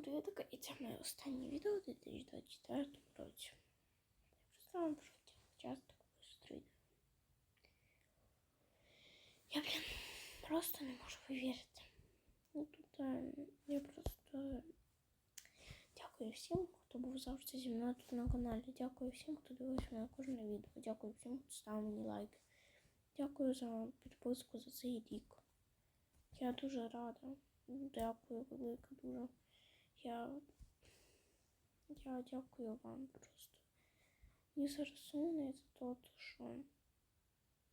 всім і це моє останнє відео у 2024 році. Я просто вам в шоці. Часто швидко йде. Я, блін, просто не можу повірити. Ну, тут е, я просто дякую всім, хто був завжди зі мною тут на каналі. Дякую всім, хто дивився моє кожне відео. Дякую всім, хто ставив мені лайки. Дякую за підписку за цей рік. Я дуже рада. Дякую велике дуже. Я, я дякую вам просто. Мені зараз сумно за те, що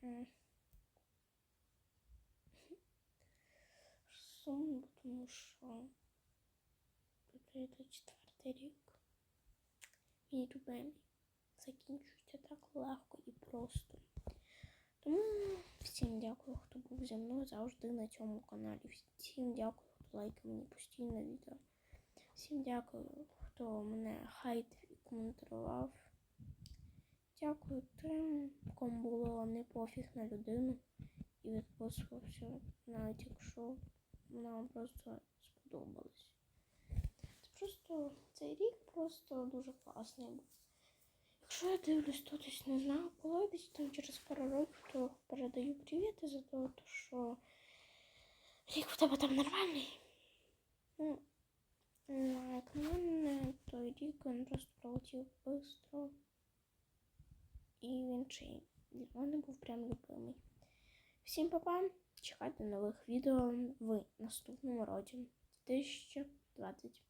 м, сумно, тому що це четвертий рік. Мій любимий закінчується так легко і просто. Тому всім дякую, хто був зі мною завжди на цьому каналі. Всім дякую, хто лайкав мені постійно відео. Всім дякую, хто мене хайтив і коментував. Дякую тим, кому було не пофіг на людину і відписувався, навіть якщо вона вам просто сподобалась. Це просто цей рік просто дуже класний був. Якщо я дивлюсь, то десь не знаю, коли десь там через пару років, то передаю привіт за те, що рік у тебе там нормальний. Ну, як той він просто швидко. І він чий для мене був прям любимий. Всім па-па! Чекайте нових відео в наступному році 2025.